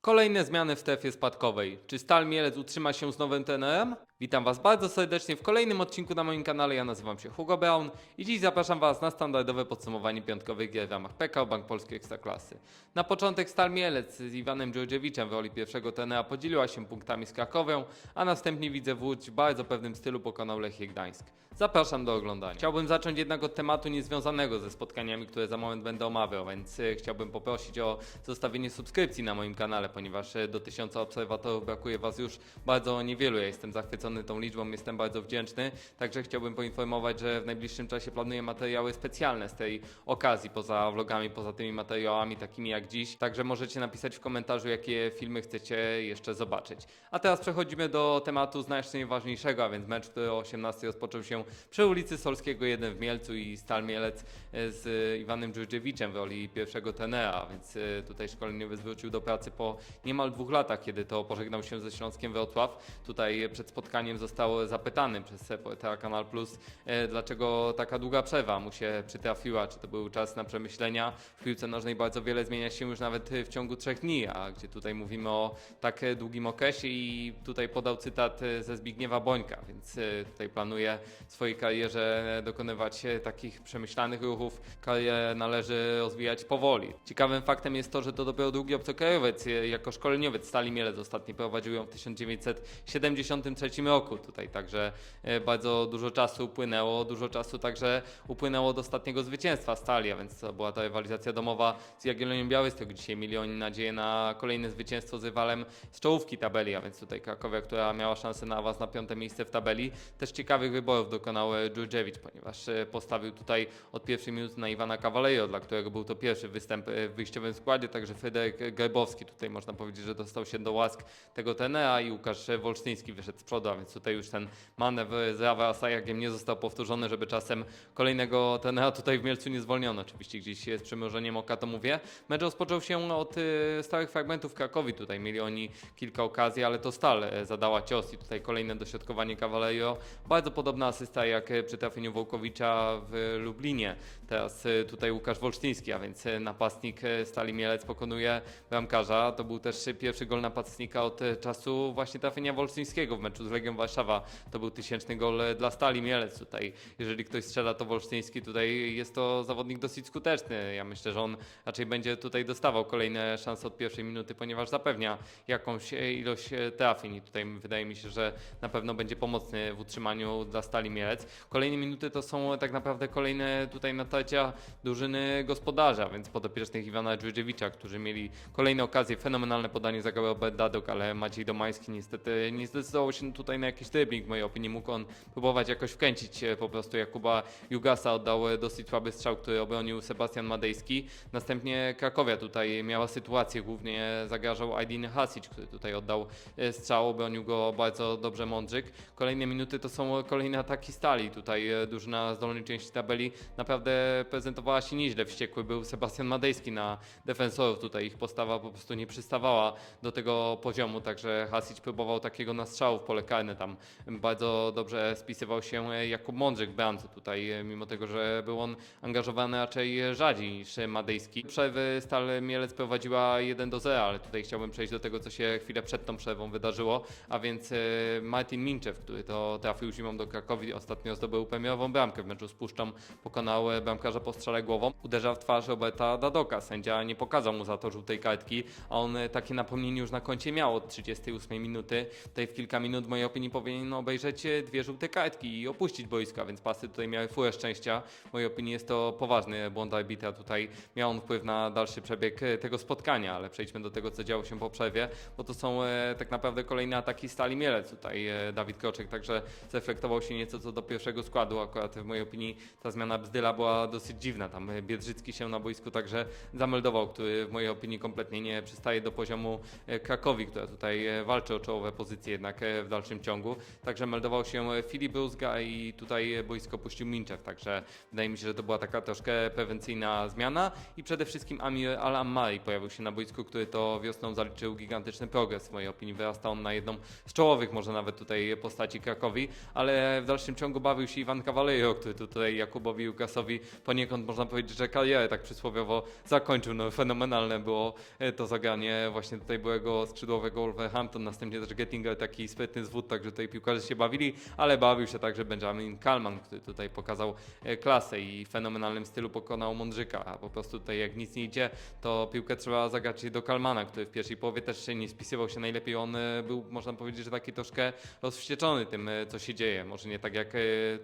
Kolejne zmiany w strefie spadkowej. Czy Stal Mielec utrzyma się z nowym trenerem? Witam Was bardzo serdecznie w kolejnym odcinku na moim kanale. Ja nazywam się Hugo Brown i dziś zapraszam Was na standardowe podsumowanie piątkowych gier w ramach PKO Bank Polskiej Ekstraklasy. Na początek Stal Mielec z Iwanem Dżordziewiczem w roli pierwszego trenera podzieliła się punktami z Krakowią, a następnie widzę Łódź w bardzo pewnym stylu pokonał Lechie Gdańsk. Zapraszam do oglądania. Chciałbym zacząć jednak od tematu niezwiązanego ze spotkaniami, które za moment będę omawiał, więc e, chciałbym poprosić o zostawienie subskrypcji na moim kanale, ponieważ e, do tysiąca obserwatorów brakuje Was już bardzo niewielu. Ja jestem zachwycony tą liczbą, jestem bardzo wdzięczny. Także chciałbym poinformować, że w najbliższym czasie planuję materiały specjalne z tej okazji, poza vlogami, poza tymi materiałami takimi jak dziś. Także możecie napisać w komentarzu, jakie filmy chcecie jeszcze zobaczyć. A teraz przechodzimy do tematu znacznie ważniejszego, a więc mecz, który o 18 rozpoczął się przy ulicy Solskiego 1 w Mielcu i Stal Mielec e, z Iwanem Dżurdziewiczem w roli pierwszego tenera, więc e, tutaj szkoleniowy zwrócił do pracy po niemal dwóch latach, kiedy to pożegnał się ze Śląskiem Wrocław. Tutaj przed spotkaniem został zapytany przez Kanal Plus, e, dlaczego taka długa przerwa mu się przytrafiła, czy to był czas na przemyślenia. W piłce nożnej bardzo wiele zmienia się już nawet w ciągu trzech dni, a gdzie tutaj mówimy o tak długim okresie i tutaj podał cytat e, ze Zbigniewa Bońka, więc e, tutaj planuje w swojej karierze dokonywać e, takich przemyślanych ruchów. Karierę należy rozwijać powoli. Ciekawym faktem jest to, że to dopiero drugi obcokrajowiec e, jako szkoleniowiec Stali Mielec ostatni prowadził ją w 1973 roku tutaj, także e, bardzo dużo czasu upłynęło, dużo czasu także upłynęło od ostatniego zwycięstwa Stali, a więc to była ta rywalizacja domowa z Jagiellonią Białystok. Dzisiaj mieli oni nadzieję na kolejne zwycięstwo z rywalem z czołówki tabeli, a więc tutaj Krakowia, która miała szansę na awans na piąte miejsce w tabeli. Też ciekawych wyborów dokonał e, Dżurdżewicz, ponieważ e, postawił tutaj od pierwszej minuty na Iwana Cavalejo, dla którego był to pierwszy występ w wyjściowym składzie, także Fryderyk Garbowski tutaj można powiedzieć, że dostał się do łask tego tenera i Łukasz Wolsztyński wyszedł z przodu, więc tutaj już ten manewr z Rawa Asajagiem nie został powtórzony, żeby czasem kolejnego tenera tutaj w Mielcu nie zwolniono. Oczywiście gdzieś z przymrużeniem oka to mówię. Mecz rozpoczął się od e, stałych fragmentów Krakowi, tutaj mieli oni kilka okazji, ale to Stal zadała cios i tutaj kolejne dośrodkowanie Cavalejo. Bardzo podobna asysta jak przy trafieniu Wołkowicza w Lublinie. Teraz e, tutaj Łukasz Wolsztyński, a więc e, napastnik Stali Mielec pokonuje bramkarza. To był też pierwszy gol napastnika od czasu właśnie trafienia Wolsztyńskiego w meczu z Legią Warszawa. To był tysięczny gol e, dla Stali Mielec tutaj. Jeżeli ktoś strzela, to Wolsztyński tutaj jest to zawodnik dosyć skuteczny. Ja myślę, że on raczej będzie tutaj dostawał kolejne szanse od pierwszej minuty, ponieważ zapewnia jakąś e, ilość e, trafień i tutaj wydaje mi się, że na pewno będzie pomocny w utrzymaniu dla Stali Mielec. Kolejne minuty to są tak naprawdę kolejne tutaj natarcia drużyny gospodarza, więc podopiecznych Iwana Dżurdziewicza, którzy mieli kolejne okazje, fenomenalne podanie zagrał Robert Dadok, ale Maciej Domański niestety nie zdecydował się tutaj na jakiś dribbling, w mojej opinii mógł on próbować jakoś wkręcić po prostu. Jakuba Jugasa, oddał e, dosyć słaby strzał, który obronił Sebastian Madejski. Następnie Krakowia tutaj miała sytuację, głównie zagrażał Aydin Hasic, który tutaj oddał e, strzał, obronił go bardzo dobrze Mądrzyk. Kolejne minuty to są kolejne ataki stali, tutaj e, drużyna z dolnej części tabeli naprawdę prezentowała się nieźle, wściekły był Sebastian Madejski na defensorów, tutaj ich postawa po prostu nie przystawała do tego poziomu, także Hasic próbował takiego nastrzału w pole karne, tam bardzo dobrze spisywał się Jakub Mądrzyk w bramce tutaj, mimo tego, że był on angażowany raczej rzadziej niż Madejski. Przerwy Stal Mielec prowadziła 1 do 0, ale tutaj chciałbym przejść do tego, co się chwilę przed tą przerwą wydarzyło, a więc e, Martin Minczew, który to trafił zimą do Krakowi, ostatnio zdobył premierową bramkę w meczu z Puszczą, pokonał e, bramkarza po strzale głową, uderza w twarz Roberta Dadoka, sędzia nie pokazał mu za to żółtej kartki, a on e, takie napomnienie już na koncie miał od 38 minuty, tutaj w kilka minut w mojej opinii powinien obejrzeć dwie żółte kartki i opuścić boiska, więc pasy tutaj miały furę szczęścia, w mojej opinii jest to poważny błąd arbitra, tutaj miał on wpływ na dalszy przebieg e, tego spotkania, ale przejdźmy do tego, co działo się po przerwie, bo to są e, tak naprawdę kolejne ataki Stali Mielec, tutaj e, Dawid Kroczek także zreflektował się nieco co do pierwszego składu, akurat w mojej opinii ta zmiana Bzdyla była dosyć dziwna, tam Biedrzycki się na boisku także zameldował, który w mojej opinii kompletnie nie przystaje do poziomu Krakowi, która tutaj walczy o czołowe pozycje jednak w dalszym ciągu. Także meldował się Filip Bruzga i tutaj boisko puścił Minczew, także wydaje mi się, że to była taka troszkę prewencyjna zmiana i przede wszystkim Amir Al-Ammari pojawił się na boisku, który to wiosną zaliczył gigantyczny progres. W mojej opinii wyrasta on na jedną z czołowych, może nawet tutaj postaci Krakowi, ale w dalszym ciągu bawił się Iwan Cavaleiro, który tutaj Jakubowi Łukasowi poniekąd można powiedzieć, że karierę tak przysłowiowo zakończył. No fenomenalne było e, to zagranie właśnie tutaj byłego skrzydłowego Wolverhampton, następnie też Gettinger, taki sprytny zwód, także tutaj piłkarze się bawili, ale bawił się także Benjamin Kalman, który tutaj pokazał e, klasę i w fenomenalnym stylu pokonał Mądrzyka, a po prostu tutaj jak nic nie idzie, to piłkę trzeba zagrać do Kalmana, który w pierwszej połowie też się nie spisywał się najlepiej, on e, był można powiedzieć, że taki troszkę rozwścieczony tym, e, co się dzieje, może nie tak jak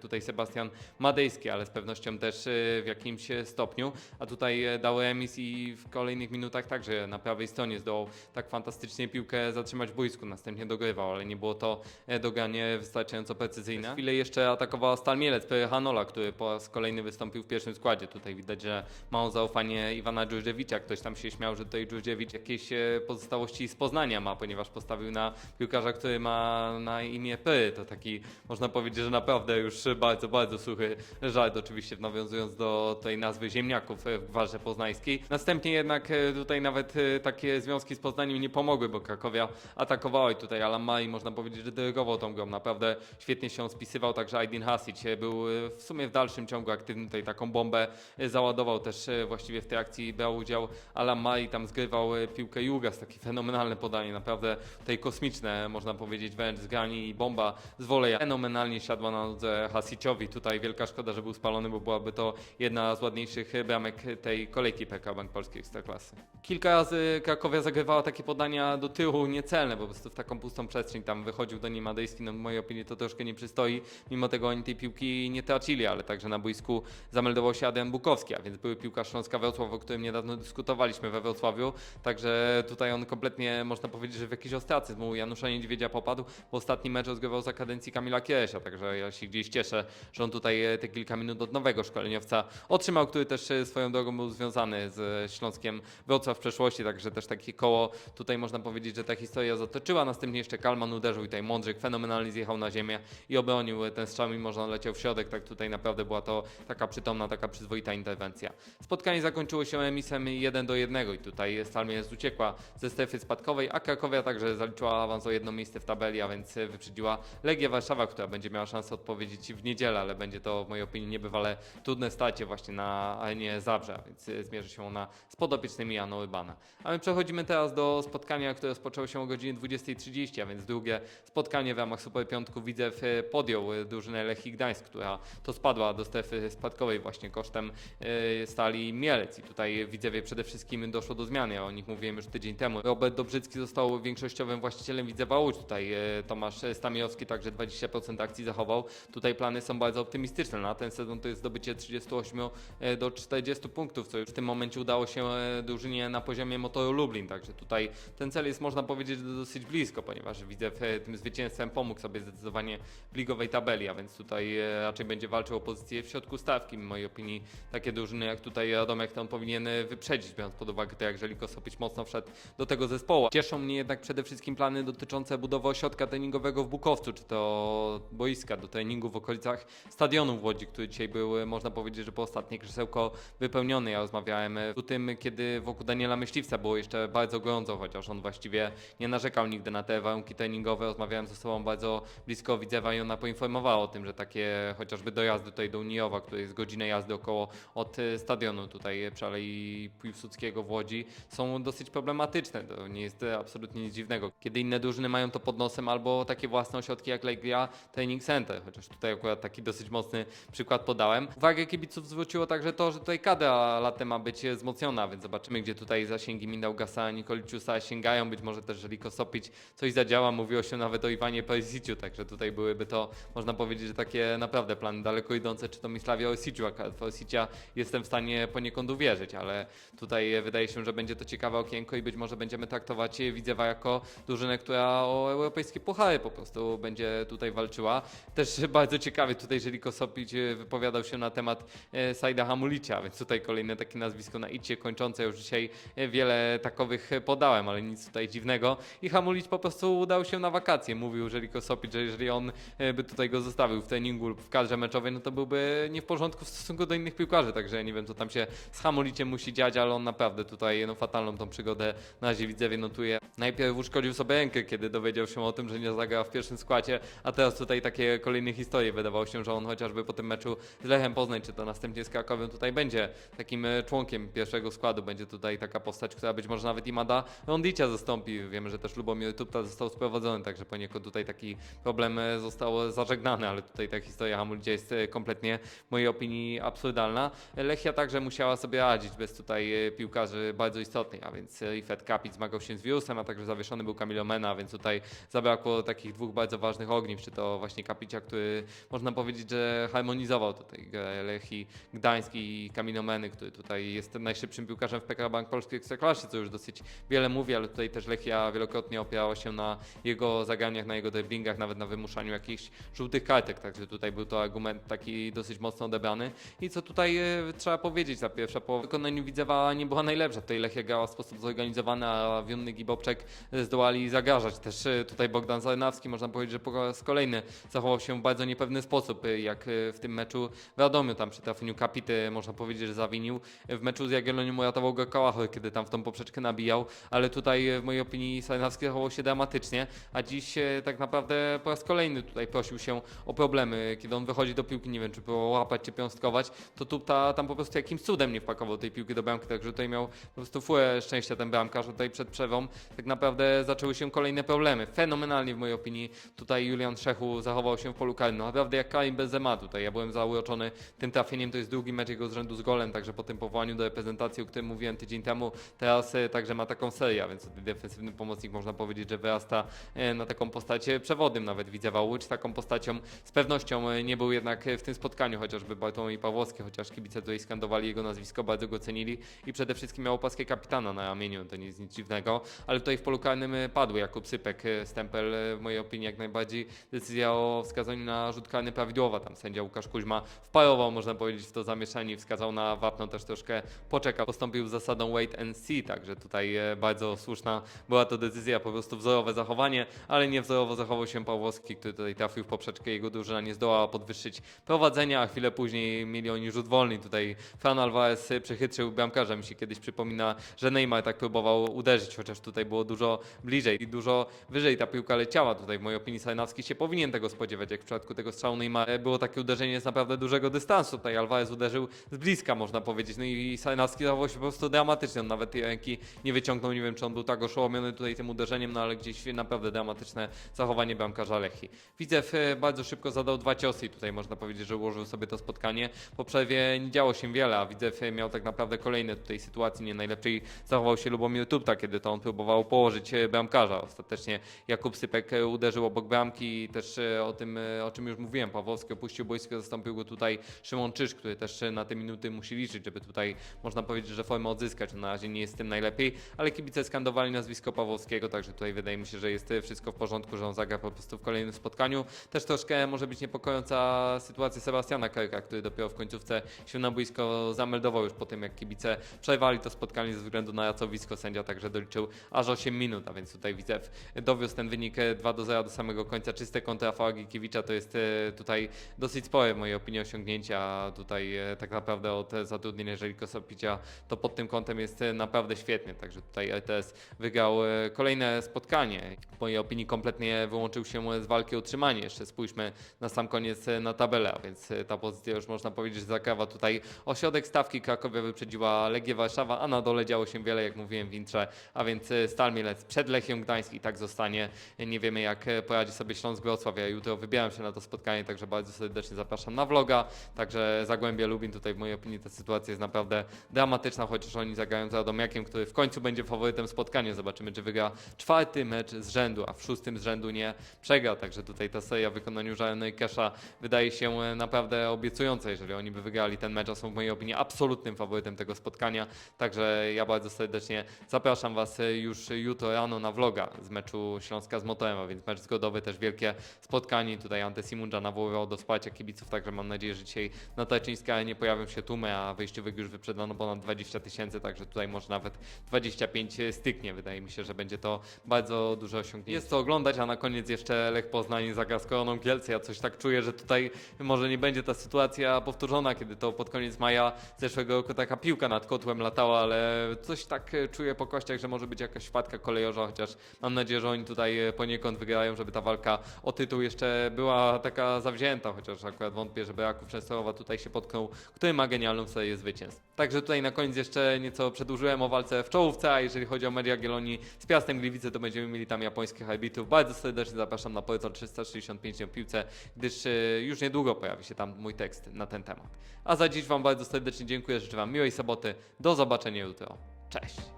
tutaj Sebastian Madejski, ale z pewnością też w jakimś stopniu, a tutaj dał remis i w kolejnych minutach także na prawej stronie zdołał tak fantastycznie piłkę zatrzymać w boisku, następnie dogrywał, ale nie było to e, doganie wystarczająco precyzyjne. Chwilę jeszcze atakowała Stal Mielec, Hanola, który po raz kolejny wystąpił w pierwszym składzie. Tutaj widać, że mało zaufanie Iwana Dżurdziewicza. Ktoś tam się śmiał, że tutaj Dżurdziewicz jakieś e, pozostałości z Poznania ma, ponieważ postawił na piłkarza, który ma na imię Py. To taki, można powiedzieć, że naprawdę już bardzo, bardzo suchy żart, oczywiście nawiązując do tej nazwy ziemniaków e, w Gwarze Poznańskiej. Następnie jednak tutaj nawet takie związki z Poznaniem nie pomogły, bo Krakowia atakowała i tutaj Alan Mari można powiedzieć, że dyrygował tą grą. Naprawdę świetnie się spisywał, także Aydin Hasic e, był e, w sumie w dalszym ciągu aktywny, tutaj taką bombę e, załadował też właściwie w tej akcji brał udział Alan Mari, tam zgrywał piłkę Jugas, takie fenomenalne podanie, naprawdę tutaj kosmiczne, można powiedzieć wręcz zgrani i bomba z woleja. Fenomenalnie siadła na nodze Hasiciowi, tutaj wielka szkoda, że był spalony, bo byłaby to jedna z ładniejszych bramek tej kolejki PK Bank Polskiej Ekstraklasy. Kilka razy Krakowia zagrywała takie podania do tyłu niecelne, po prostu w taką pustą przestrzeń tam wychodził do niej Madejski, no w mojej opinii to troszkę nie przystoi, mimo tego oni tej piłki nie tracili, ale także na boisku zameldował się Adrian Bukowski, a więc były piłkarz Śląska Wrocław, o którym niedawno dyskutowaliśmy we Wrocławiu, także tutaj on kompletnie można powiedzieć, że w jakiś ostracyzm u Janusza Niedźwiedzia popadł, bo ostatni mecz rozgrywał za kadencji Kamila Kieresia, także ja się gdzieś cieszę, że on tutaj e, te kilka minut od nowego szkoleniowca otrzymał, który też e, swoją drogą był związany z Śląskiem Wrocław w przeszłości, także też takie koło tutaj można powiedzieć, że ta historia zatoczyła. Następnie jeszcze Kalman uderzył i tutaj Mądrzyk fenomenalnie zjechał na ziemię i obronił ten strzał, mimo że on leciał w środek, tak tutaj naprawdę była to taka przytomna, taka przyzwoita interwencja. Spotkanie zakończyło się emisem 1 do 1 i tutaj Stal Mielec uciekła ze strefy spadkowej, a Krakowia także zaliczyła awans o jedno miejsce w tabeli, a więc wyprzedziła Legię Warszawa, która będzie miała szansę odpowiedzieć w niedzielę, ale będzie to w mojej opinii niebywale trudne starcie właśnie na arenie Zabrze, więc zmierzy się ona z podopiecznymi Jano Rybana. A my przechodzimy teraz do spotkania, które rozpoczęło się o godzinie 20.30, a więc drugie spotkanie w ramach Super Piątku Widzew e, podjął e, drużynę Lechii Gdańsk, która to spadła do strefy spadkowej właśnie kosztem e, Stali Mielec. I tutaj Widzewie przede wszystkim doszło do zmiany, o nich mówiłem już tydzień temu. Robert Dobrzycki został większościowym właścicielem Widzewa Łódź, tutaj Tomasz Stamierowski także 20% akcji zachował. Tutaj plany są bardzo optymistyczne, na ten sezon to jest zdobycie 38 e, do 40 punktów, co już w tym momencie udało się drużynie na poziomie Motoru Lublin, także tutaj ten cel jest można powiedzieć dosyć blisko, ponieważ Widzew e, tym zwycięstwem pomógł sobie zdecydowanie w ligowej tabeli, a więc tutaj e, raczej będzie walczył o pozycję w środku stawki. W mojej opinii takie drużyny jak tutaj Radomek to on powinien e, wyprzedzić, biorąc pod uwagę to, jak Żeliko Sopić mocno wszedł do tego zespołu. Cieszą mnie jednak przede wszystkim plany dotyczące budowy ośrodka treningowego w Bukowcu, czy to boiska do treningu w okolicach stadionu w Łodzi, który dzisiaj był, e, można powiedzieć, że po ostatnie krzesełko wypełniony. Ja rozmawiałem o tym, kiedy wokół Daniela Myśliwca było jeszcze bardzo gorąco, chociaż on właściwie nie narzekał nigdy na te warunki treningowe. Rozmawiałem ze sobą bardzo blisko Widzewa i ona poinformowała o tym, że takie chociażby dojazdy tutaj do Unijowa, który jest godzinę jazdy około od e, stadionu tutaj przy Alei Piłsudskiego w Łodzi, są dosyć problematyczne. To nie jest e, absolutnie nic dziwnego. Kiedy inne drużyny mają to pod nosem albo takie własne ośrodki jak Legia Training Center, chociaż tutaj akurat taki dosyć mocny przykład podałem. Uwagę kibiców zwróciło także to, że tutaj kadra latem ma być e, wzmocniona, więc zobaczymy, gdzie tutaj zasięgi Mindał Gasa, Nikoliciusa sięgają. Być może też Żeliko Sopić coś zadziała. Mówiło się nawet o Iwanie Perisiciu, także tutaj byłyby to, można powiedzieć, że takie naprawdę plany daleko idące, czy to Mislavia Osiciu, a w Osicia jestem w stanie poniekąd uwierzyć, ale tutaj wydaje się, że będzie to ciekawe okienko i być może będziemy traktować Widzewa jako drużynę, która o europejskie puchary po prostu będzie tutaj walczyła. Też bardzo ciekawie tutaj Żeliko Sopić e, wypowiadał się na temat e, Sajda Hamulicia, więc tutaj kolejne takie nazwisko na icie kończące już dzisiaj e, wiele takowych podałem, ale nic tutaj dziwnego. I Hamulic po prostu udał się na wakacje. Mówił Żeliko Sopicz, że jeżeli on e, by tutaj go zostawił w treningu lub w kadrze meczowej, no to byłby nie w porządku w stosunku do innych piłkarzy, także ja nie wiem co tam się z Hamoliciem musi dziać, ale on naprawdę tutaj no, fatalną tą przygodę na razie widzewie notuje. Najpierw uszkodził sobie rękę, kiedy dowiedział się o tym, że nie zagra w pierwszym składzie, a teraz tutaj takie kolejne historie. Wydawało się, że on chociażby po tym meczu z Lechem Poznań, czy to następnie z Krakowem tutaj będzie takim e, członkiem pierwszego składu. Będzie tutaj taka postać, która być może nawet Imada Rondicia zastąpi. Wiemy, że też Lubomir Tupta został sprowadzony, także poniekąd tutaj taki problem e, został zażegnany, ale tutaj ta historia Hamulicia jest e, kompletnie w mojej opinii absurdalna. Lechia także musiała sobie radzić bez tutaj e, piłkarzy bardzo istotnych, a więc e, Ifet Kapit zmagał się z wirusem, a także zawieszony był Camilo Mena, a więc tutaj zabrakło takich dwóch bardzo ważnych ogniw, czy to właśnie Kapicia, który można powiedzieć, że harmonizował tutaj grę Lechii Gdański i Camilo Meny, który tutaj jest najszybszym piłkarzem w PKO Bank Polskiej Ekstraklasie, co już dosyć wiele mówi, ale tutaj też Lechia wielokrotnie opierała się na jego zagraniach, na jego driblingach, nawet na wymuszaniu jakichś żółtych kartek, także tutaj był to argument taki dosyć mocno odebrany. I co tutaj e, trzeba powiedzieć, ta pierwsza połowa w wykonaniu Widzewa nie była najlepsza, tutaj Lechia grała w sposób zorganizowany, a Wionnyk i Bobczek zdołali zagrażać. Też e, tutaj Bogdan Zarnawski, można powiedzieć, że po raz kolejny zachował się w bardzo niepewny sposób, e, jak w tym meczu w Radomiu, tam przy trafieniu Kapity, można powiedzieć, że zawinił. W meczu z Jagiellonią uratował go Kałachor, kiedy tam w tą poprzeczkę nabijał, ale tutaj w mojej opinii Sarnawski zachował się dramatycznie, a dziś tak naprawdę po raz kolejny tutaj prosił się o problemy, kiedy on wychodzi do piłki, nie wiem, czy próbował łapać, czy piąstkować, to Tupta tam po prostu jakimś cudem nie wpakował tej piłki do bramki, także tutaj miał po prostu furę szczęścia ten bramkarz, tutaj przed przerwą. Tak naprawdę zaczęły się kolejne problemy. Fenomenalnie w mojej opinii tutaj Julian Szechu zachował się w polu karnym, naprawdę jak Karim Benzema tutaj, ja byłem zauroczony tym trafieniem, to jest drugi mecz jego z rzędu z golem, także po tym powołaniu do reprezentacji, o którym mówiłem tydzień temu, teraz e, także ma taką serię, więc defensywny pomocnik można powiedzieć, że wyrasta e, na taką postać przewodnym nawet Widzewa Łódź, taką postacią z pewnością nie był jednak w tym spotkaniu, chociażby Bartłomiej Pawłowski, chociaż kibice tutaj skandowali jego nazwisko, bardzo go cenili i przede wszystkim miał opaskę kapitana na ramieniu, to nie jest nic dziwnego, ale tutaj w polu karnym padł Jakub Sypek, stempel w mojej opinii jak najbardziej decyzja o wskazaniu na rzut karny prawidłowa, tam sędzia Łukasz Kuźma wparował, można powiedzieć, w to zamieszanie i wskazał na wapno, też troszkę poczekał, postąpił zasadą wait and see, także tutaj e, bardzo słuszna była to decyzja, po prostu wzorowe zachowanie, ale niewzorowo zachował się Pawłowski, który tutaj trafił w poprzeczkę, jego drużyna nie zdołała podwyższyć prowadzenia, a chwilę później mieli oni rzut wolny, tutaj Fran Alvarez przechytrzył bramkarza, mi się kiedyś przypomina, że Neymar tak próbował uderzyć, chociaż tutaj było dużo bliżej i dużo wyżej ta piłka leciała, tutaj w mojej opinii Sajnawski się powinien tego spodziewać, jak w przypadku tego strzału Neymara było takie uderzenie z naprawdę dużego dystansu, tutaj Alvarez uderzył z bliska, można powiedzieć, no i Sajnawski zachował się po prostu dramatycznie, on nawet ręki nie wyciągnął, nie wiem czy on był tak oszołomiony tutaj tym uderzeniem, no ale gdzieś naprawdę dramatyczne zachowanie bramkarza Lechi. Widzew bardzo szybko zadał dwa ciosy i tutaj można powiedzieć, że ułożył sobie to spotkanie. Po przerwie nie działo się wiele, a Widzew miał tak naprawdę kolejne tutaj sytuacje, nie najlepiej zachował się Lubomir Tupta, kiedy to on próbował położyć e, bramkarza. Ostatecznie Jakub Sypek e, uderzył obok bramki i też e, o tym, o czym już mówiłem, Pawłowski opuścił boisko, zastąpił go tutaj Szymon Czyż, który też na te minuty musi liczyć, żeby tutaj można powiedzieć, że formę odzyskać. Na razie nie jest tym najlepiej, ale kibice skandowali nazwisko Pawłowskiego, także tutaj wydaje mi się, że jest wszystko w porządku, on zagra po prostu w kolejnym spotkaniu. Też troszkę może być niepokojąca sytuacja Sebastiana Kerka, który dopiero w końcówce się na boisko zameldował już po tym, jak kibice przerwali to spotkanie ze względu na jacowisko. Sędzia także doliczył aż 8 minut, a więc tutaj Widzew dowiózł ten wynik e, 2 do 0 do samego końca. Czyste kontra Rafała Gikiewicza to jest e, tutaj dosyć spore w mojej opinii osiągnięcie, a tutaj e, tak naprawdę od e, zatrudnienia jeżeli Kosopicia to pod tym kątem jest e, naprawdę świetnie, także tutaj RTS wygrał e, kolejne spotkanie. W mojej opinii kompletnie wyłączył się z walki o utrzymanie. Jeszcze spójrzmy na sam koniec e, na tabelę, a więc e, ta pozycja już można powiedzieć, że zakrawa tutaj ośrodek stawki Krakowia wyprzedziła Legię Warszawa, a na dole działo się wiele, jak mówiłem w intrze, a więc e, Stal Mielec przed Lechią Gdańsk i tak zostanie. Nie wiemy jak poradzi sobie Śląsk Wrocław. Ja jutro wybieram się na to spotkanie, także bardzo serdecznie zapraszam na vloga. Także Zagłębie Lubin, tutaj w mojej opinii ta sytuacja jest naprawdę dramatyczna, chociaż oni zagrają z Radomiakiem, który w końcu będzie faworytem spotkania. Zobaczymy, czy wygra czwarty mecz z rzędu, a w szóstym z rzędu nie przegra. Także tutaj ta seria w wykonaniu Żarena i Kesza wydaje się e, naprawdę obiecująca, jeżeli oni by wygrali ten mecz, a są w mojej opinii absolutnym faworytem tego spotkania. Także ja bardzo serdecznie zapraszam Was e, już jutro rano na vloga z meczu Śląska z Motorem, a więc mecz zgodowy, też wielkie spotkanie. Tutaj Ante Simundża nawoływał do wsparcia kibiców, także mam nadzieję, że dzisiaj na Tarczyńskiej Arenie pojawią się tłumy, a wyjściowych już wyprzedano ponad 20 tysięcy, także tutaj może nawet 25 styknie. Wydaje mi się, że będzie to bardzo duże osiągnięcie. Jest to oglądać, a na koniec jeszcze Lech Poznań zagra z Koroną Kielce. Ja coś tak czuję, że tutaj może nie będzie ta sytuacja powtórzona, kiedy to pod koniec maja zeszłego roku taka piłka nad kotłem latała, ale coś tak czuję po kościach, że może być jakaś wpadka kolejorza, chociaż mam nadzieję, że oni tutaj poniekąd wygrają, żeby ta walka o tytuł jeszcze była taka zawzięta, chociaż akurat wątpię, żeby Jakub Częstochowa tutaj się potknął, który ma genialną serię zwycięstw. Także tutaj na koniec jeszcze nieco przedłużyłem o walce w czołówce, a jeżeli chodzi o Media Gieloni z Piastem Gliwice, to będziemy mieli tam japońskich arbitrów. Bardzo serdecznie zapraszam na portal 365 o piłce, gdyż e, już niedługo pojawi się tam mój tekst na ten temat. A za dziś Wam bardzo serdecznie dziękuję, życzę Wam miłej soboty, do zobaczenia jutro. Cześć!